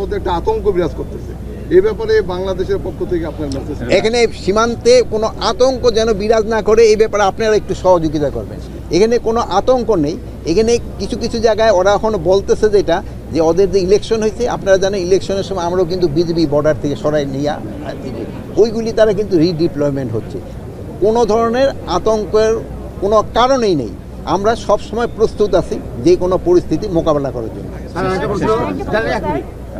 মধ্যে একটা আতঙ্ক বিরাজ করতেছে। এই ব্যাপারে বাংলাদেশের পক্ষ থেকে আপনার মেসেজ এখানে সীমান্তে কোনো আতঙ্ক যেন বিরাজ না করে এই ব্যাপারে আপনারা একটু সহযোগিতা করবেন। এখানে কোনো আতঙ্ক নেই। এখানে কিছু কিছু জায়গায় ওরা এখন বলতেছে যেটা যে ওদের যে ইলেকশন হয়েছে আপনারা জানেন ইলেকশনের সময় আমরাও কিন্তু বিজেপি বর্ডার থেকে সরাই নিয়ে। ওইগুলি তারা কিন্তু রিডিপ্লয়মেন্ট হচ্ছে। কোনো ধরনের আতঙ্কের কোনো কারণেই নেই। আমরা সব সময় প্রস্তুত আছি যে কোনো পরিস্থিতি মোকাবেলা করার জন্য।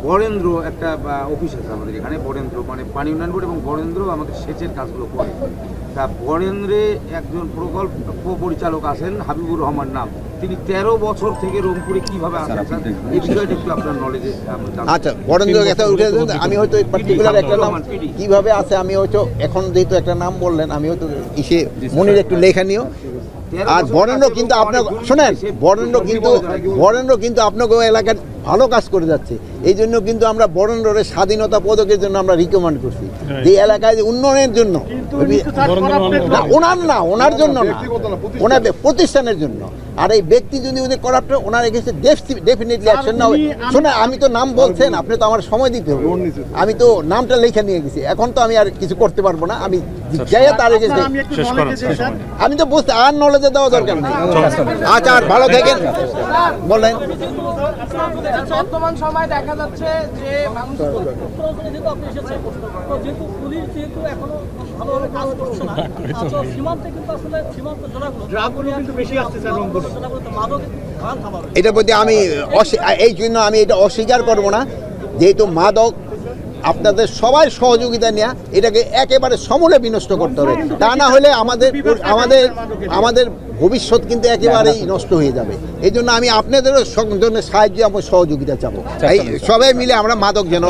বরেন্দ্র একটা অফিস আছে আমাদের এখানে বরেন্দ্র মানে পানি উন্নয়ন বোর্ড এবং বরেন্দ্র আমাদের সেচের কাজগুলো করে। তা বরেন্দ্রে একজন প্রকল্প পরিচালক আছেন হাবিবুর রহমান নাম। তিনি তেরো বছর থেকে রংপুরে কীভাবে এই বিষয়টা একটু আপনার নলেজে আচ্ছা বরেন্দ্র কথা উঠে আমি হয়তো পার্টিকুলার একটা নাম কীভাবে আছে আমি হয়তো এখন যেহেতু একটা নাম বললেন আমি হয়তো ইসে মনির একটু লেখা নিও। আর বরেন্দ্র কিন্তু আপনার শোনেন বরেন্দ্র কিন্তু বরেন্দ্র কিন্তু আপনাকে এলাকার ভালো কাজ করে যাচ্ছে। এই জন্য কিন্তু আমরা বরেন্দ্রের স্বাধীনতা পদকের জন্য আমরা রিকমেন্ড করছি। যে এলাকায় যে উন্নয়নের জন্য। না ওনার না ওনার জন্য না। ওনার প্রতিষ্ঠানের জন্য। আর এই ব্যক্তি যদি উনি করাপ্ট ওনার এগেছে ডেফিনেটলি অ্যাকশন না শোনে আমি তো নাম বলছেন আপনি তো আমার সময় দিতে হবে। আমি তো নামটা লিখে নিয়ে গেছি। এখন তো আমি আর কিছু করতে পারব না। আমি আমি তো বুঝতে আর নলেজে দেওয়া দরকার নেই। আচ্ছা আর ভালো থাকেন। বলেন। বর্তমান সময় দেখা যাচ্ছে যে মানুষ যেহেতু আপনি এসেছেন তো যেহেতু পুলিশ যেহেতু এখনও ভালোভাবে কাজ করছে না সীমান্তে কিন্তু আসলে সীমান্ত জেলাগুলো কিন্তু বেশি আসছে মাদক এটার প্রতি আমি অস্বী- এই জন্য আমি এটা অস্বীকার করব না। যেহেতু মাদক আপনাদের সবাই সহযোগিতা নেওয়া এটাকে একেবারে সমূলে বিনষ্ট করতে হবে। তা না হলে আমাদের আমাদের আমাদের ভবিষ্যৎ কিন্তু একেবারেই নষ্ট হয়ে যাবে। এই জন্য আমি আপনাদেরও জন্য সাহায্য এবং সহযোগিতা চাবো। সবাই মিলে আমরা মাদক যেন